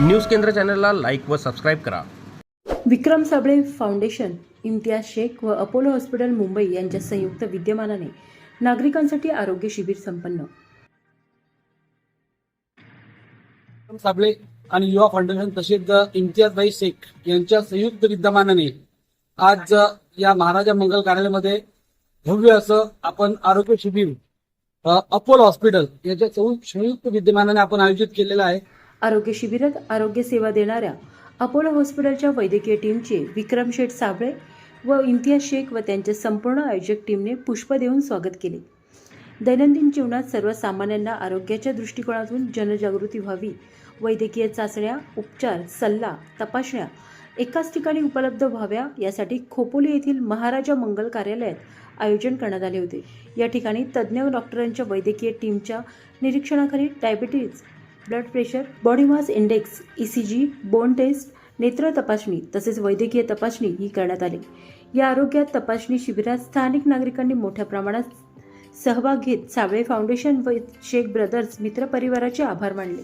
News केंद्र चॅनलला like व सबस्क्राईब करा. विक्रम साबळे फाउंडेशन इम्तियाज शेख व अपोलो हॉस्पिटल मुंबई यांच्या संयुक्त विद्यमानाने नागरिकांसाठी आरोग्य शिबिर संपन्न. साबळे आणि युवा फाउंडेशन तसेच इम्तियाजभाई शेख यांच्या संयुक्त विद्यमानाने आज या महाराजा मंगल कार्यालयामध्ये भव्य असं आपण आरोग्य शिबिर अपोलो हॉस्पिटल याच्या संयु- संयुक्त विद्यमानाने आपण आयोजित केलेलं आहे. आरोग्य शिबिरात आरोग्य सेवा देणाऱ्या अपोलो हॉस्पिटलच्या वैद्यकीय टीमचे विक्रम शेठ साबळे व इम्तियाज शेख व त्यांच्या संपूर्ण आयोजक टीमने पुष्प देऊन स्वागत केले. दैनंदिन जीवनात सर्वसामान्यांना आरोग्याच्या दृष्टिकोनातून जनजागृती व्हावी वैद्यकीय चाचण्या उपचार सल्ला तपासण्या एकाच ठिकाणी उपलब्ध व्हाव्या यासाठी खोपोली येथील महाराजा मंगल कार्यालयात आयोजन करण्यात आले होते. या ठिकाणी तज्ज्ञ डॉक्टरांच्या वैद्यकीय टीमच्या निरीक्षणाखाली diabetes blood pressure body mass index E C G bone test नेत्र तपासणी तसेच वैद्यकीय तपासणी ही करण्यात आली. या आरोग्यात तपासणी शिबिरात स्थानिक नागरिकांनी मोठ्या प्रमाणात सहभाग घेत साबळे फाउंडेशन व शेख ब्रदर्स मित्र परिवाराचे आभार मानले.